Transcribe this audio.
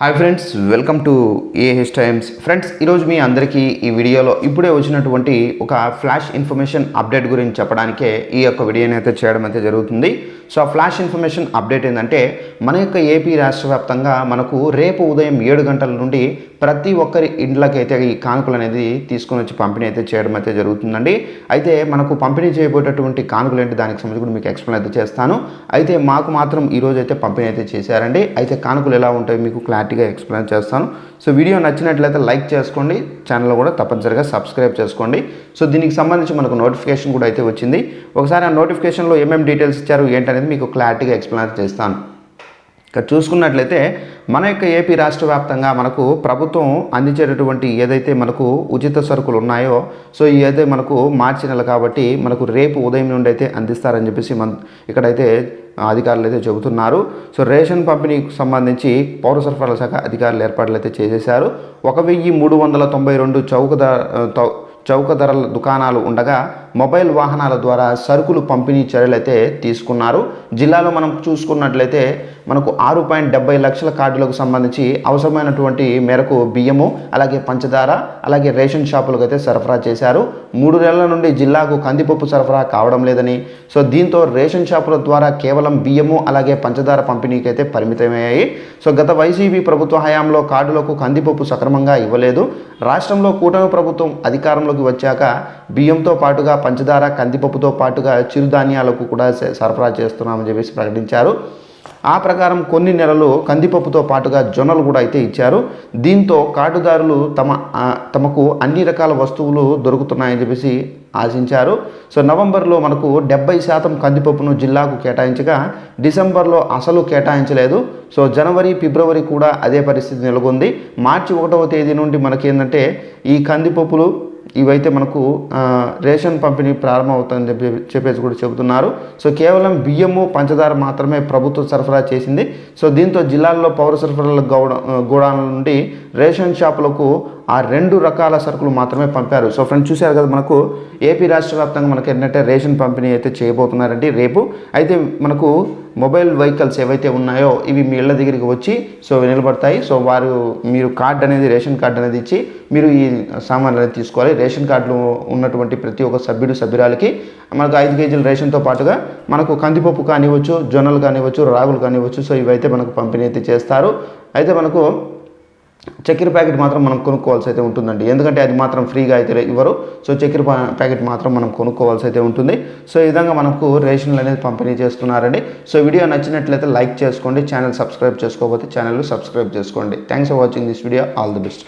Hi friends welcome to AH times friends ఈరోజు మీ అందరికీ ఈ వీడియోలో ఇప్పుడే వచ్చినటువంటి ఒక ఫ్లాష్ ఇన్ఫర్మేషన్ అప్డేట్ గురించి చెప్పడానికే ఈ యొక్క వీడియోని అయితే చేయడం అయితే జరుగుతుంది. సో ఆ ఫ్లాష్ ఇన్ఫర్మేషన్ అప్డేట్ ఏంటంటే మన యొక్క ఏపీ రాష్ట్ర వ్యాప్తంగా మనకు రేపు ఉదయం ఏడు గంటల నుండి ప్రతి ఒక్కరి ఇండ్లకైతే ఈ కానుకలు అనేది తీసుకొని వచ్చి పంపిణీ అయితే చేయడం అయితే జరుగుతుందండి. అయితే మనకు పంపిణీ చేయబోయేటటువంటి కానుకలు ఏంటి దానికి సంబంధించి కూడా మీకు ఎక్స్ప్లెయిన్ అయితే చేస్తాను. అయితే మాకు మాత్రం ఈ అయితే పంపిణీ అయితే చేశారండి. అయితే కానుకలు ఎలా ఉంటాయి మీకు క్లారిటీగా ఎక్స్ప్లెయిన్ చేస్తాను. సో వీడియో నచ్చినట్లయితే లైక్ చేసుకోండి. ఛానల్ కూడా తప్పనిసరిగా సబ్స్క్రైబ్ చేసుకోండి. సో దీనికి సంబంధించి మనకు నోటిఫికేషన్ కూడా అయితే వచ్చింది. ఒకసారి ఆ నోటిఫికేషన్లో ఏమేమి డీటెయిల్స్ ఇచ్చారు ఏంటనేది మీకు క్లారిటీగా ఎక్స్ప్లెయిన్ చేస్తాను. ఇక్కడ చూసుకున్నట్లయితే మన యొక్క ఏపీ రాష్ట్ర వ్యాప్తంగా మనకు ప్రభుత్వం అందించేటటువంటి ఏదైతే మనకు ఉచిత సరుకులు ఉన్నాయో సో ఏదైతే మనకు మార్చి నెల కాబట్టి మనకు రేపు ఉదయం నుండి అయితే అందిస్తారని చెప్పేసి మన ఇక్కడైతే అధికారులు అయితే చెబుతున్నారు. సో రేషన్ పంపిణీకి సంబంధించి పౌర సరఫరాల శాఖ అధికారులు ఏర్పాట్లు అయితే చేసేశారు. ఒక వెయ్యి మూడు వందల తొంభై రెండు చౌక ధర చౌక ధరల దుకాణాలు ఉండగా మొబైల్ వాహనాల ద్వారా సరుకులు పంపిణీ చర్యలు అయితే తీసుకున్నారు. జిల్లాలో మనం చూసుకున్నట్లయితే మనకు ఆరు పాయింట్ డెబ్బై లక్షల కార్డులకు సంబంధించి అవసరమైనటువంటి మేరకు బియ్యము అలాగే పంచదార అలాగే రేషన్ షాపులకు అయితే సరఫరా చేశారు. మూడు నెలల నుండి జిల్లాకు కందిపప్పు సరఫరా కావడం లేదని. సో దీంతో రేషన్ షాపుల ద్వారా కేవలం బియ్యము అలాగే పంచదార పంపిణీకి అయితే పరిమితమయ్యాయి. సో గత వైసీపీ ప్రభుత్వ హయాంలో కార్డులకు కందిపప్పు సక్రమంగా ఇవ్వలేదు. రాష్ట్రంలో కూటమి ప్రభుత్వం అధికారంలోకి వచ్చాక బియ్యంతో పాటుగా పంచదార కందిపప్పుతో పాటుగా చిరుధాన్యాలకు కూడా సరఫరా చేస్తున్నామని చెప్పేసి ప్రకటించారు. ఆ ప్రకారం కొన్ని నెలలు కందిపప్పుతో పాటుగా జొన్నలు కూడా అయితే ఇచ్చారు. దీంతో కార్డుదారులు తమ తమకు అన్ని రకాల వస్తువులు దొరుకుతున్నాయని చెప్పేసి ఆశించారు. సో నవంబర్లో మనకు డెబ్బై శాతం కందిపప్పును జిల్లాకు కేటాయించగా డిసెంబర్లో అసలు కేటాయించలేదు. సో జనవరి ఫిబ్రవరి కూడా అదే పరిస్థితి నెలకొంది. మార్చి ఒకటవ తేదీ నుండి మనకి ఏంటంటే ఈ కందిపప్పులు ఇవైతే మనకు రేషన్ పంపిణీ ప్రారంభమవుతుందని చెప్పి చెప్పేసి కూడా చెబుతున్నారు. సో కేవలం బియ్యము పంచదార మాత్రమే ప్రభుత్వం సరఫరా చేసింది. సో దీంతో జిల్లాల్లో పౌర సరఫరాల గౌడ గోడాల నుండి రేషన్ షాపులకు ఆ రెండు రకాల సరుకులు మాత్రమే పంపారు. సో ఫ్రెండ్స్ చూశారు కదా మనకు ఏపీ రాష్ట్ర వ్యాప్తంగా మనకి ఏంటంటే రేషన్ పంపిణీ అయితే చేయబోతున్నారండి రేపు. అయితే మనకు మొబైల్ వెహికల్స్ ఏవైతే ఉన్నాయో ఇవి మీ ఇళ్ళ దగ్గరికి వచ్చి సో నిలబడతాయి. సో వారు మీరు కార్డ్ అనేది రేషన్ కార్డు అనేది ఇచ్చి మీరు ఈ సామాన్లు అనేది తీసుకోవాలి. రేషన్ కార్డులో ఉన్నటువంటి ప్రతి ఒక్క సభ్యుడు సభ్యురాలకి మనకు ఐదు కేజీల రేషన్తో పాటుగా మనకు కందిపప్పు కానివ్వచ్చు జొన్నలు కానివ్వచ్చు రాగులు కానివ్వచ్చు సో ఇవైతే మనకు పంపిణీ అయితే చేస్తారు. అయితే మనకు చక్కెర ప్యాకెట్ మాత్రం మనం కొనుక్కోవాల్సి అయితే ఉంటుందండి. ఎందుకంటే అది మాత్రం ఫ్రీగా అయితే ఇవ్వరు. సో చక్కెర ప్యాకెట్ మాత్రం మనం కొనుక్కోవాల్సి అయితే ఉంటుంది. సో ఈ విధంగా మనకు రేషన్లు అనేది పంపిణీ చేస్తున్నారండి. సో వీడియో నచ్చినట్లయితే లైక్ చేసుకోండి. ఛానల్ సబ్స్క్రైబ్ చేసుకోకపోతే ఛానల్ సబ్స్క్రైబ్ చేసుకోండి. Thanks for watching this video all the best